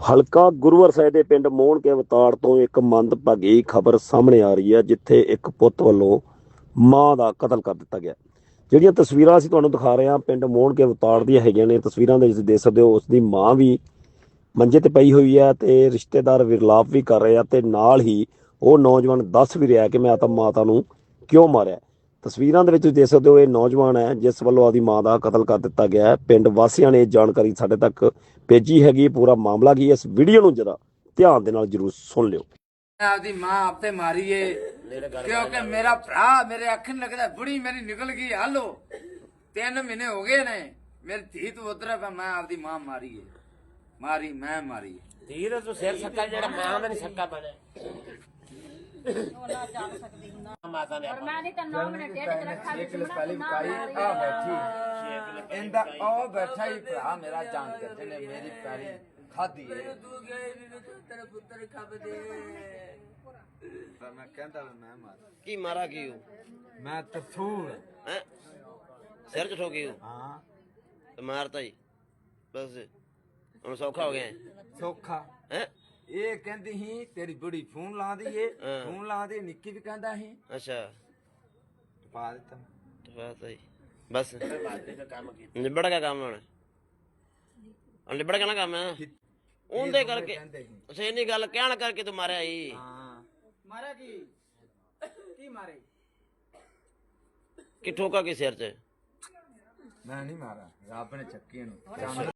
ਹਲਕਾ ਗੁਰੂਵਰ ਸਾਹਿਬ ਦੇ ਪਿੰਡ ਮੋਹਣ ਕੇ ਅਵਤਾਰ ਤੋਂ ਇੱਕ ਮੰਦਭਾਗੀ ਖਬਰ ਸਾਹਮਣੇ ਆ ਰਹੀ ਹੈ, ਜਿੱਥੇ ਇੱਕ ਪੁੱਤ ਵੱਲੋਂ ਮਾਂ ਦਾ ਕਤਲ ਕਰ ਦਿੱਤਾ ਗਿਆ। ਜਿਹੜੀਆਂ ਤਸਵੀਰਾਂ ਅਸੀਂ ਤੁਹਾਨੂੰ ਦਿਖਾ ਰਹੇ ਹਾਂ, ਪਿੰਡ ਮੋਹਣ ਕੇ ਅਵਤਾਰ ਦੀਆਂ ਹੈਗੀਆਂ ਨੇ। ਤਸਵੀਰਾਂ ਦੇ ਵਿੱਚ ਦੇਖ ਸਕਦੇ ਹੋ ਉਸ ਦੀ ਮਾਂ ਵੀ ਮੰਜੇ ਤੇ ਪਈ ਹੋਈ ਹੈ ਤੇ ਰਿਸ਼ਤੇਦਾਰ ਵਿਰਲਾਪ ਵੀ ਕਰ ਰਹੇ ਆ ਤੇ ਨਾਲ ਹੀ ਉਹ ਨੌਜਵਾਨ ਦੱਸ ਵੀ ਰਿਹਾ ਕਿ ਮੈਂ ਤਾਂ ਮਾਤਾ ਨੂੰ ਕਿਉਂ ਮਾਰਿਆ। ਤਸਵੀਰਾਂ ਦੇ ਵਿੱਚ ਤੁਸੀਂ ਦੇਖ ਸਕਦੇ ਹੋ ਇਹ ਨੌਜਵਾਨ ਹੈ ਜਿਸ ਵੱਲੋਂ ਆਦੀ ਮਾਂ ਦਾ ਕਤਲ ਕਰ ਦਿੱਤਾ ਗਿਆ ਹੈ। ਪਿੰਡ ਵਾਸੀਆਂ ਨੇ ਇਹ ਜਾਣਕਾਰੀ ਸਾਡੇ ਤੱਕ ਭੇਜੀ ਹੈਗੀ। ਪੂਰਾ ਮਾਮਲਾ ਕੀ ਹੈ ਇਸ ਵੀਡੀਓ ਨੂੰ ਜਰਾ ਧਿਆਨ ਦੇ ਨਾਲ ਜਰੂਰ ਸੁਣ ਲਿਓ। ਆਪਦੀ ਮਾਂ ਆਪੇ ਮਾਰੀ ਏ ਕਿਉਂਕਿ ਮੇਰਾ ਭਰਾ ਮੇਰੇ ਅੱਖ ਨੂੰ ਲੱਗਦਾ ਬੁੜੀ ਮੇਰੀ ਨਿਕਲ ਗਈ ਹਾਲੋ। ਤਿੰਨ ਮਹੀਨੇ ਹੋ ਗਏ ਨੇ ਮੇਰੀ ਧੀ ਤੋਂ ਉਧਰ ਪਾ ਮੈਂ ਆਪਦੀ ਮਾਂ ਮਾਰੀ ਏ ਮਾਰੀ ਮੈਂ ਮਾਰੀ ਧੀਰ ਤੂੰ ਸਿਰ ਸੱਕਾ ਜਿਹੜਾ ਮਾਂ ਦਾ ਨਹੀਂ ਸੱਕਾ ਬਣੇ ਮਾਤਾ ਨੇ ਮੈਂ ਨਹੀਂ ਤਾਂ 9 ਮਿੰਟ ਡੇਢ ਚ ਰੱਖਾ ਵਿੱਚ ਪਹਿਲੀ ਕਾਈ ਆ ਬੈਠੀ ਇਹਦਾ ਉਹ ਬੈਠਾ ਹੀ ਭਰਾ ਮੇਰਾ ਜਾਣ ਕੇ ਜਿਹਨੇ ਮੇਰੀ ਪੈਰੀ ਖਾਦੀ ਏ ਤੂੰ ਗਏ ਨਹੀਂ ਤੇਰੇ ਪੁੱਤਰ ਖਬਦੇ ਮੈਂ ਕਹਿੰਦਾ ਵੀ ਮੈਂ ਮਾਰ ਕੀ ਮਾਰਾ ਕੀ ਮੈਂ ਤਸੂਰ ਹੈ? ਸਿਰ ਚ ਠੋਕੀ ਹਾਂ। ਤੇ ਮਾਰਤਾ ਜੀ। ਬਸ। ਹੁਣ ਸੌਖਾ ਹੋ ਗਿਆ? ਸੌਖਾ। ਹੈ? ਇਹ ਕਹਿੰਦੀ ਸੀ ਤੇਰੀ ਬੁੜੀ ਫੋਨ ਲਾਉਂਦੀ ਏ। ਹਾਂ। ਫੋਨ ਲਾਉਂਦੀ ਨਿੱਕੀ ਵੀ ਕਹਿੰਦਾ ਸੀ। ਅੱਛਾ। ਪਾ ਦਿੱਤਾ। ਬਸ ਜੀ। ਬਸ। ਨਿਬੜ ਗਿਆ ਕੰਮ ਹੁਣ। ਹੁਣ ਨਿਬੜ ਗਿਆ ਨਾ ਕੰਮ। ਉਹਦੇ ਕਰਕੇ ਕਹਿੰਦੇ ਸੀ। ਅੱਛਾ ਇੰਨੀ ਗੱਲ ਕਹਿਣ ਕਰਕੇ ਤੂੰ ਮਾਰਿਆ ਹਾਂ। ਮਾਰਿਆ ਕੀ? ਕੀ ਮਾਰੇ? ਕਿ ਠੋਕਾ ਕੀ ਸਿਰ ਚ? ਮੈਂ ਨਹੀਂ ਮਾਰਾ ਰੱਬ ਨੇ ਚੱਕੀ ਨੂੰ।